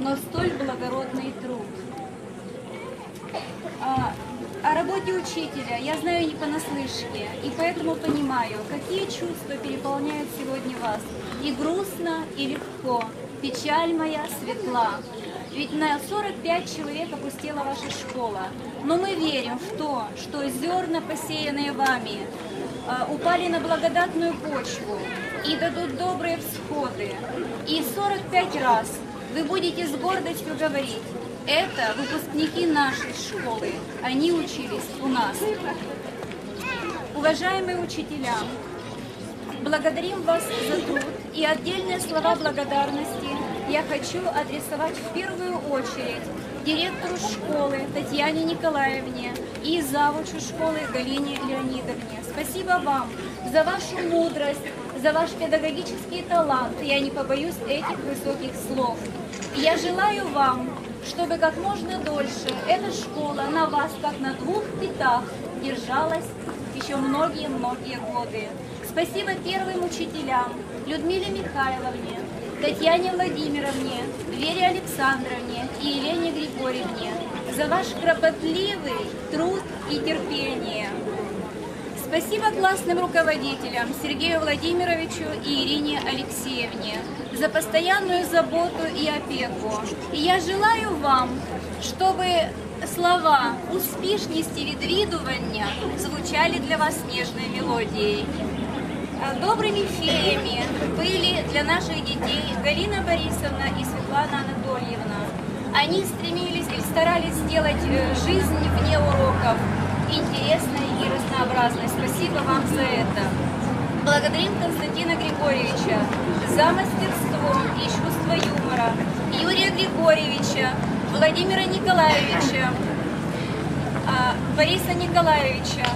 но столь благородный труд. А, о работе учителя я знаю не понаслышке, и поэтому понимаю, какие чувства переполняют сегодня вас. И грустно, и легко. Печаль моя светла. Ведь на 45 человек опустела ваша школа. Но мы верим в то, что зерна, посеянные вами, а, упали на благодатную почву и дадут добрые всходы. И 45 раз вы будете с гордостью говорить, это выпускники нашей школы, они учились у нас. Уважаемые учителя, благодарим вас за труд и отдельные слова благодарности я хочу адресовать в первую очередь директору школы Татьяне Николаевне и завучу школы Галине Леонидовне. Спасибо вам за вашу мудрость, за ваш педагогический талант. Я не побоюсь этих высоких слов. Я желаю вам, чтобы как можно дольше эта школа на вас, как на двух китах, держалась еще многие-многие годы. Спасибо первым учителям Людмиле Михайловне, Татьяне Владимировне, Вере Александровне и Елене Григорьевне за ваш кропотливый труд и терпение. Спасибо классным руководителям Сергею Владимировичу и Ирине Алексеевне за постоянную заботу и опеку. И я желаю вам, чтобы слова успішності відвідування звучали для вас нежной мелодией. А Добрыми феями были для наших детей Галина Борисовна и Светлана Анатольевна. Они стремились и старались сделать э, жизнь вне уроков интересной и разнообразной. Спасибо вам за это. Благодарим Константина Григорьевича за мастерство и чувство юмора, Юрия Григорьевича, Владимира Николаевича, а, Бориса Николаевича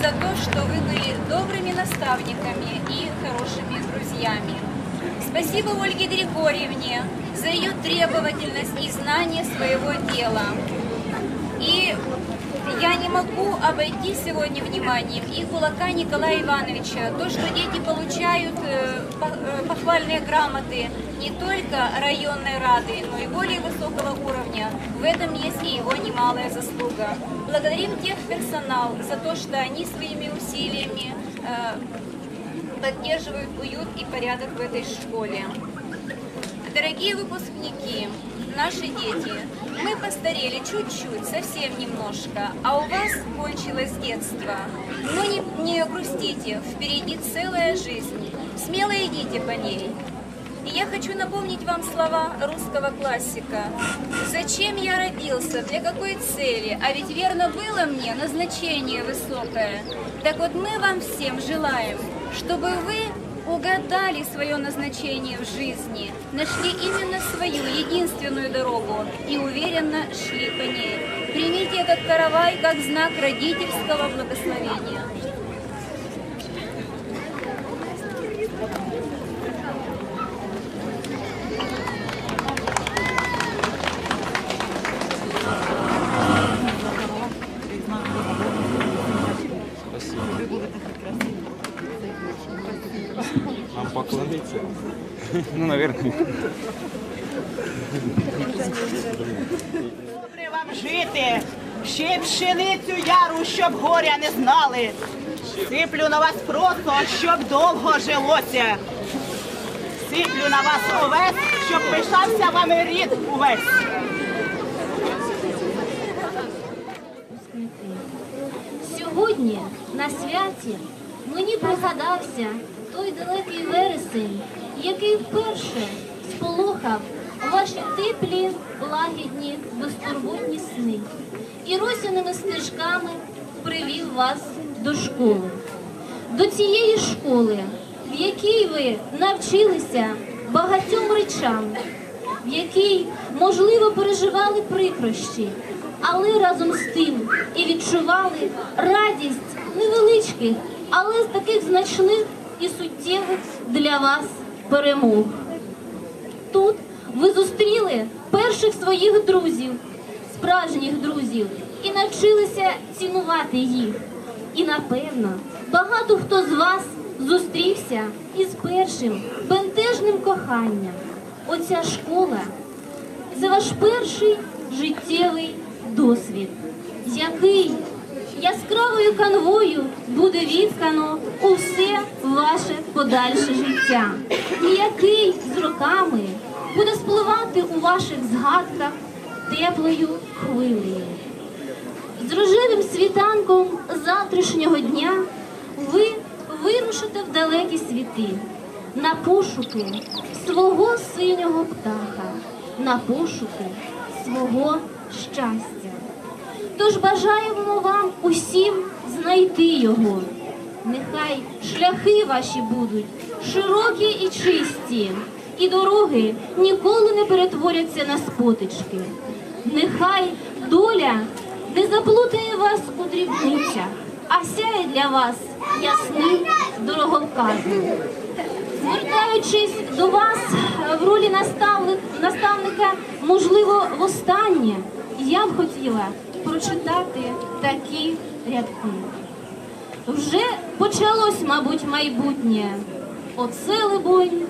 за то, что вы были добрыми наставниками и хорошими друзьями. Спасибо Ольге Григорьевне за ее требовательность и знание своего дела. И я не могу обойти сегодня вниманием и кулака Николая Ивановича. То, что дети получают э, э, похвальные грамоты не только районной рады, но и более высокого уровня, в этом есть и его немалая заслуга. Благодарим техперсонал за то, что они своими усилиями э, поддерживают уют и порядок в этой школе. Дорогие выпускники, наши дети, мы постарели чуть-чуть, совсем немножко, а у вас кончилось детство. Но не, не грустите, впереди целая жизнь. Смело идите по ней. И я хочу напомнить вам слова русского классика. «Зачем я родился? Для какой цели? А ведь верно было мне назначение высокое. Так вот мы вам всем желаем, чтобы вы угадали свое назначение в жизни, нашли именно свою единственную дорогу и уверенно шли по ней. Примите этот каравай как знак родительского благословения. Пшеницю яру, щоб горя не знали. Сиплю на вас просто, щоб довго жилося. Сиплю на вас овес, щоб пишався вами рід увесь. Сьогодні на святі мені пригадався той далекий вересень, який вперше сполохав ваші теплі, лагідні, безтурботні сни і росяними стежками привів вас до школи. До цієї школи, в якій ви навчилися багатьом речам, в якій, можливо, переживали прикрощі, але разом з тим і відчували радість невеличких, але з таких значних і суттєвих для вас перемог. Тут ви зустріли перших своїх друзів, справжніх друзів, і навчилися цінувати їх. І напевно, багато хто з вас зустрівся із першим бентежним коханням. Оця школа за ваш перший життєвий досвід, який яскравою канвою буде віткано у все ваше подальше життя, і який з роками буде спливати у ваших згадках теплою хвилею. З рожевим світанком завтрашнього дня ви вирушите в далекі світи на пошуки свого синього птаха, на пошуки свого щастя. Тож бажаємо вам усім знайти його. Нехай шляхи ваші будуть широкі і чисті, і дороги ніколи не перетворяться на спотички. Нехай доля не заплутає вас у дрібницях, а сяє для вас ясним дороговказом. Звертаючись до вас в ролі наставник, наставника, можливо, востаннє, я б хотіла прочитати такі рядки. Вже почалось, мабуть, майбутнє. Оце, либонь,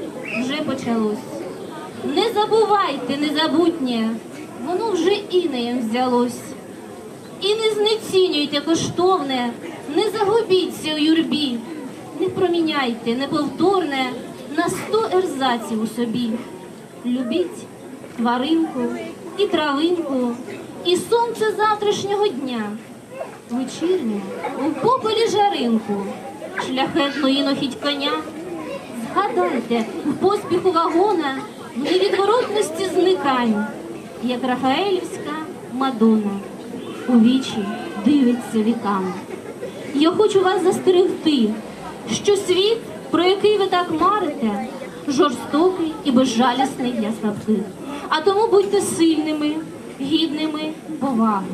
вже почалось. Не забувайте незабутнє, воно вже інеєм взялось. І не знецінюйте коштовне, не загубіться у юрбі, не проміняйте неповторне на сто ерзаців у собі. Любіть тваринку і травинку, і сонце завтрашнього дня, вечірню у пополі жаринку, шляхетну інохідь коня. Згадайте в поспіху вагона в невідворотності зникань, як Рафаелівська Мадонна у вічі дивиться віками. Я хочу вас застерегти, що світ, про який ви так марите, жорстокий і безжалісний для слабких. А тому будьте сильними, гідними поваги.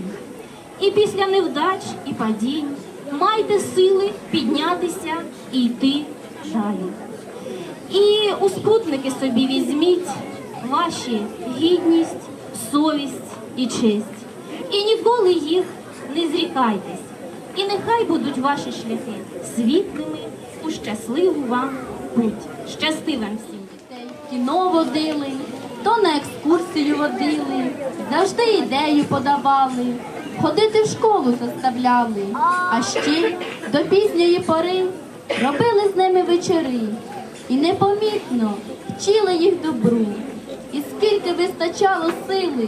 І після невдач і падінь майте сили піднятися і йти далі. І у спутники собі візьміть ваші гідність, совість і честь. І ніколи їх не зрікайтесь. І нехай будуть ваші шляхи світлими у щасливу вам путь. Щасти вам всім! дітей кіно водили, то на екскурсію водили, завжди ідею подавали, ходити в школу заставляли, а ще до пізньої пори робили з ними вечори і непомітно вчили їх добру І скільки вистачало сили,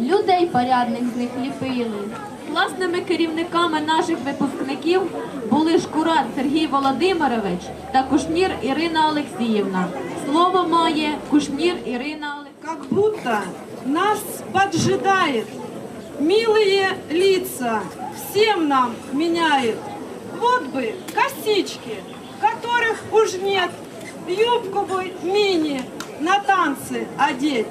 людей порядних з них ліпили. Класними керівниками наших випускників були Шкура Сергій Володимирович та Кушнір Ірина Олексіївна. Слово має Кушнір Ірина Олексіївна. как будто нас поджидает. Милые лица всем нам меняет. Вот бы косички, которых уж нет, юбку бы мини на танцы одеть.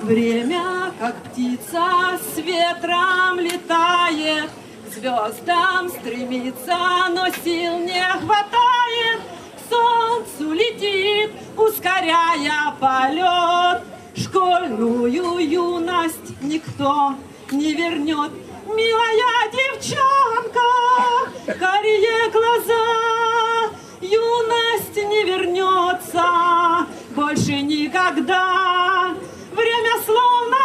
Время, как птица, с ветром летает, звездам стремится, но сил не хватает. Солнцу летит, ускоряя полет. Школьную юность никто не вернет. Милая девчонка, карие глаза, юность не вернется больше никогда. Время словно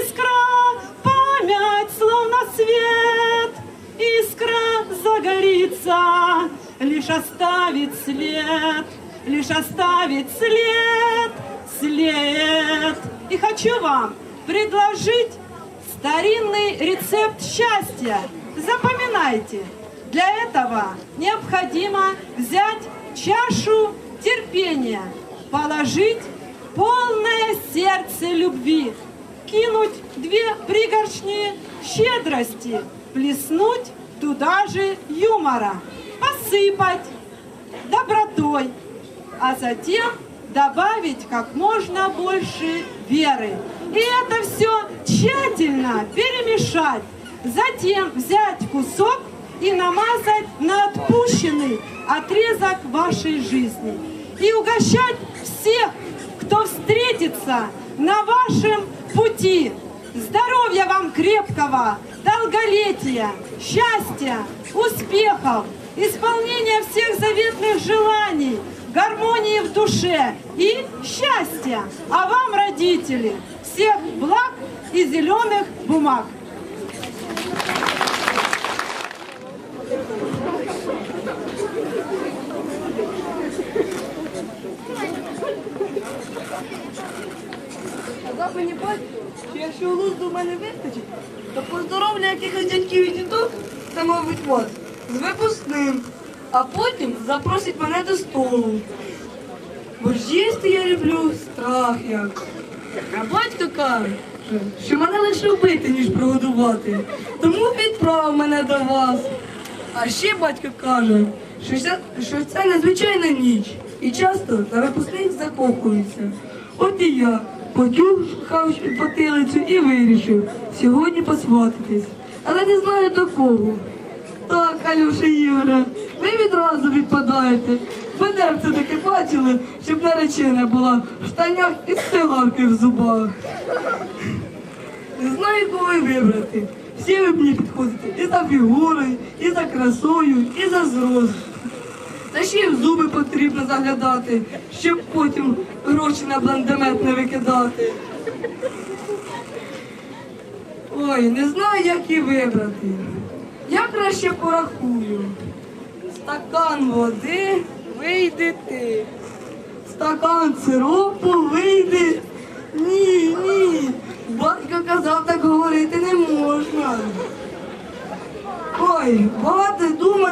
искра, память словно свет, искра загорится, лишь оставит след, лишь оставит след, след. И хочу вам предложить старинный рецепт счастья. Запоминайте. Для этого необходимо взять чашу терпения, положить полное сердце любви, кинуть две пригоршни щедрости, плеснуть туда же юмора, посыпать добротой, а затем добавить как можно больше веры. И это все тщательно перемешать. Затем взять кусок и намазать на отпущенный отрезок вашей жизни. И угощать всех, кто встретится на вашем пути. Здоровья вам крепкого, долголетия, счастья, успехов, исполнения всех заветных желаний, гармонии в душе и счастья. А вам, родители, всех благ и зеленых бумаг. Сказав мені батько, що якщо глузду в мене вистачить, то поздоровлю якихось дядьків і діток, та мабуть вас, з випускним, а потім запросить мене до столу. Бо ж їсти я люблю страх як. А батько каже, що мене лише вбити, ніж прогодувати. Тому відправив мене до вас. А ще батько каже, що це, що це незвичайна ніч. І часто на випускних закохуються. От і я потюхав потилицю і вирішив сьогодні посватитись. Але не знаю до кого. Так, Алюша Ігоре, ви відразу відпадаєте. Мене це таки бачили, щоб наречена була в штанях і з цигарки в зубах. Не знаю, кого вибрати. Всі ви мені підходите і за фігурою, і за красою, і за зростом. Та ще й в зуби потрібно заглядати, щоб потім гроші на бландемет не викидати. Ой, не знаю, як і вибрати. Я краще порахую. Стакан води вийде ти. Стакан сиропу вийде. Ні, ні. Батько казав, так говорити не можна. Ой, багато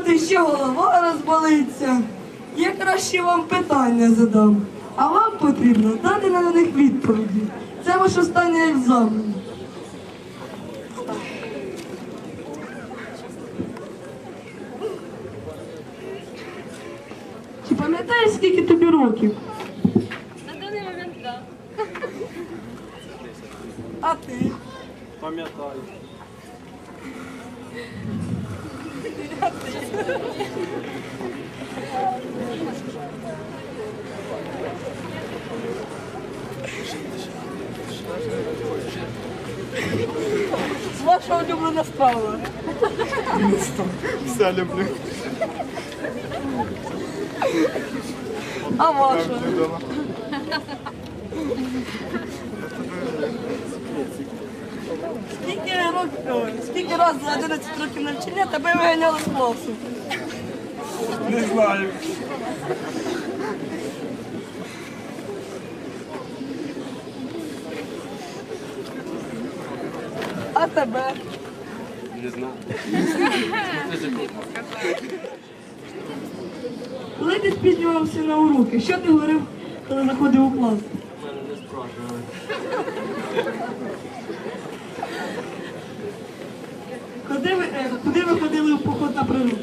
думати, ще голова розболиться. Я краще вам питання задам, а вам потрібно дати на них відповіді. Це ваш останній екзамен. Чи пам'ятаєш, скільки тобі років? Ваша улюблена справа. Все люблю. А ваша? Скільки років, ой, скільки разів за 11 років навчання тебе виганяли з класу? Не знаю. Тебе? Не знаю. Коли ти спізнювався на уроки, що ти говорив, коли заходив у клас? Куди ви, е, куди ви ходили в поход на природу?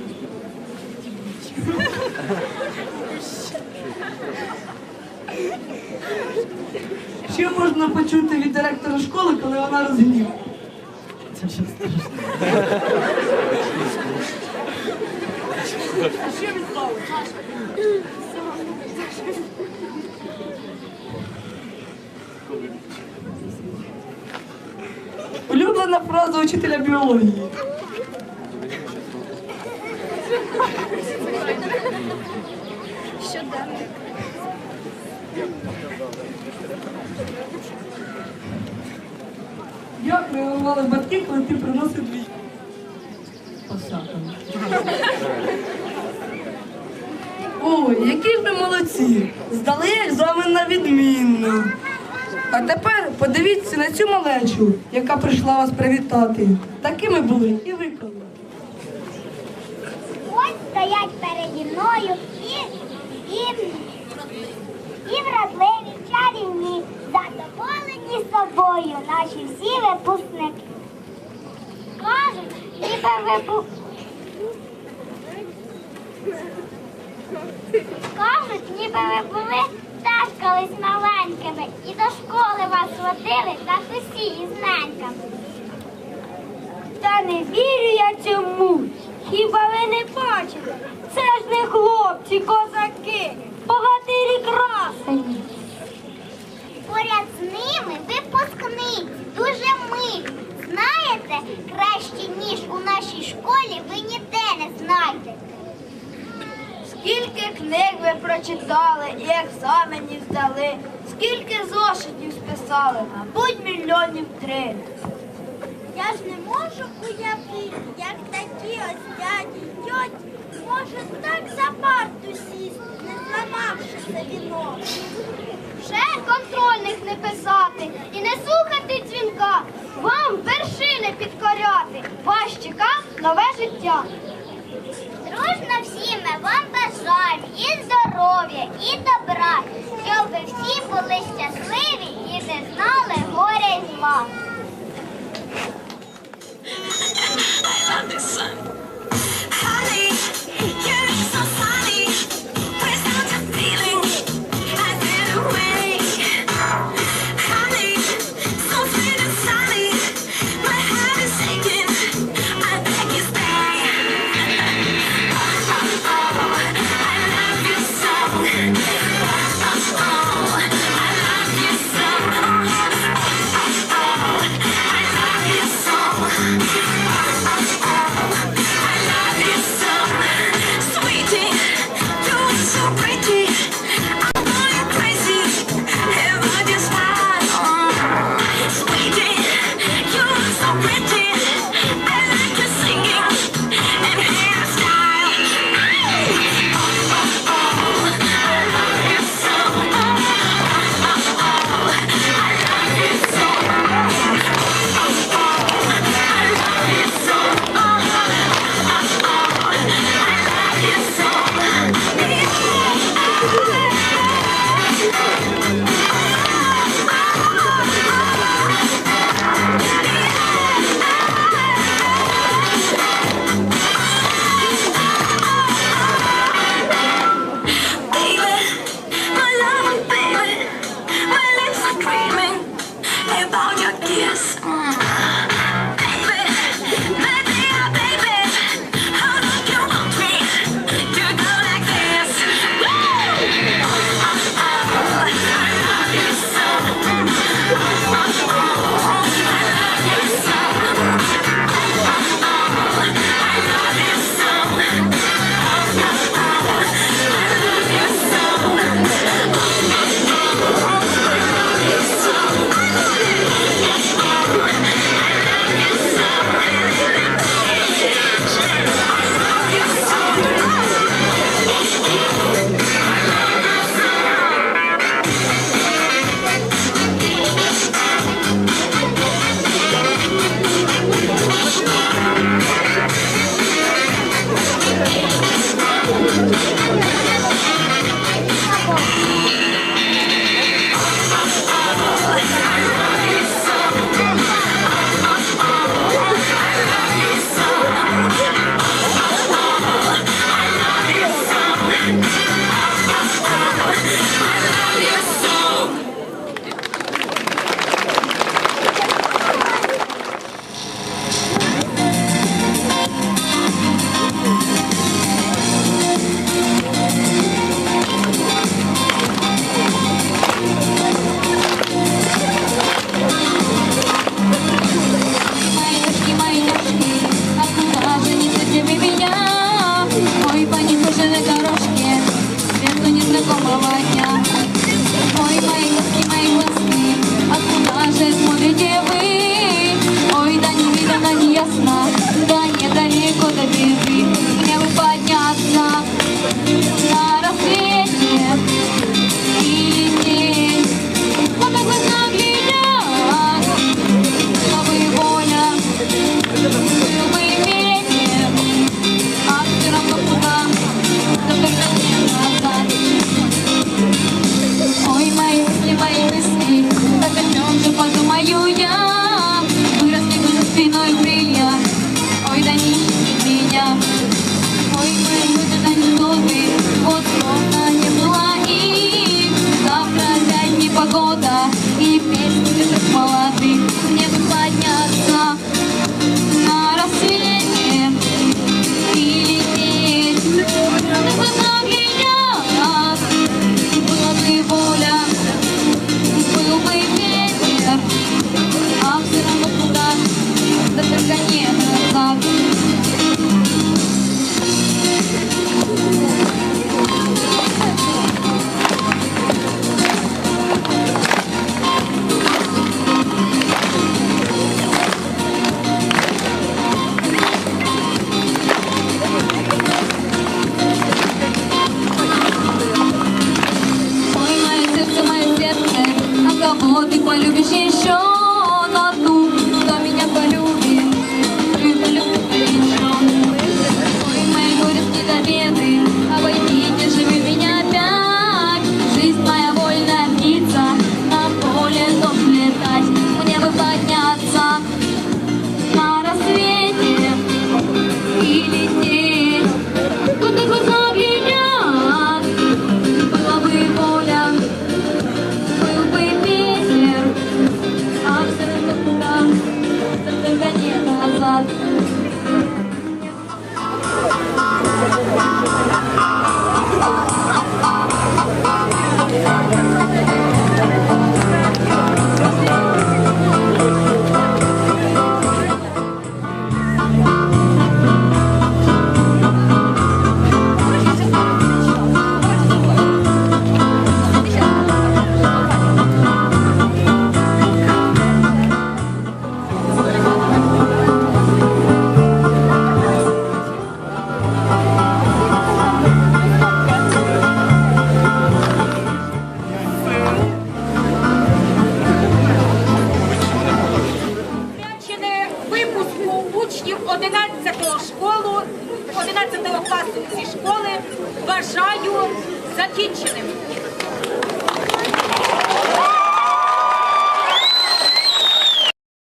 Що можна почути від директора школи, коли вона розгнівана? Що він ставить? Улюблена фраза учителя біології. Щоденник. Як реагували батьки, коли ти приносив дві? Ой, які ж ви молодці! Здали екзамен на відмінно. А тепер подивіться на цю малечу, яка прийшла вас привітати. Такими були і ви коли. Ось стоять переді мною і, і, і вразливі, чарівні, задоволені собою наші всі випускники. Кажуть, ніби випу... Кажуть, ніби ви були теж колись маленькими і до школи вас водили татусі із неньками. Та не вірю я цьому. Хіба ви не бачите? Це ж не хлопці, козаки, богатирі красені. Поряд з ними випускниці, дуже милі. Знаєте, краще, ніж у нашій школі, ви ніде не знайдете. Скільки книг ви прочитали і екзаменів здали, Скільки зошитів списали? Мабуть, мільйонів три. Я ж не можу уявити, як такі ось дяді й тьоті може так за парту сісти, не зламавши віно. Вже контрольних не писати і не слухати дзвінка. Вам вершини підкоряти. Вас чека нове життя. Дружно всі ми вам бажаємо і здоров'я, і добра, щоб ви всі були щасливі і не знали горя й зла. Honey,